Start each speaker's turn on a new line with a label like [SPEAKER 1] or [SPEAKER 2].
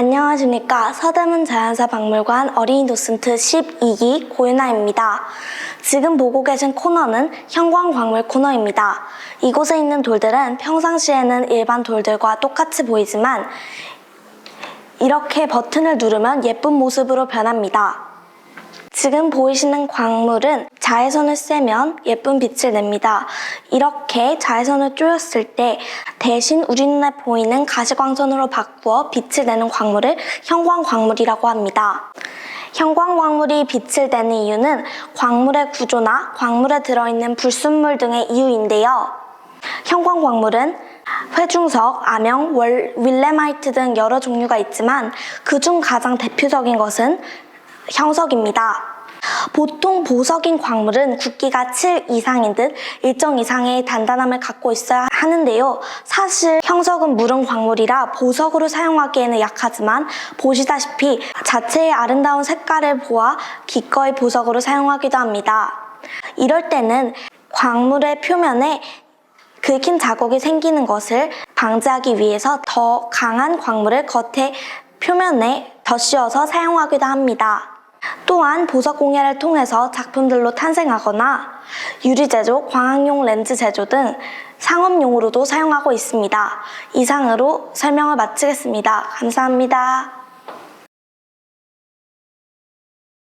[SPEAKER 1] 안녕하십니까. 서대문 자연사 박물관 어린이 도슨트 12기 고윤아입니다. 지금 보고 계신 코너는 형광광물 코너입니다. 이곳에 있는 돌들은 평상시에는 일반 돌들과 똑같이 보이지만 이렇게 버튼을 누르면 예쁜 모습으로 변합니다. 지금 보이시는 광물은 자외선을 쐬면 예쁜 빛을 냅니다. 이렇게 자외선을 쪼였을 때 대신 우리 눈에 보이는 가시광선으로 바꾸어 빛을 내는 광물을 형광광물이라고 합니다. 형광광물이 빛을 내는 이유는 광물의 구조나 광물에 들어있는 불순물 등의 이유인데요. 형광광물은 회중석, 암영, 월, 윌레마이트 등 여러 종류가 있지만 그중 가장 대표적인 것은 형석입니다. 보통 보석인 광물은 굵기가 7 이상인 듯 일정 이상의 단단함을 갖고 있어야 하는데요. 사실 형석은 무른 광물이라 보석으로 사용하기에는 약하지만 보시다시피 자체의 아름다운 색깔을 보아 기꺼이 보석으로 사용하기도 합니다. 이럴 때는 광물의 표면에 긁힌 자국이 생기는 것을 방지하기 위해서 더 강한 광물을 겉에 표면에 덧씌워서 사용하기도 합니다. 또한 보석 공예를 통해서 작품들로 탄생하거나 유리 제조, 광학용 렌즈 제조 등 상업용으로도 사용하고 있습니다. 이상으로 설명을 마치겠습니다. 감사합니다.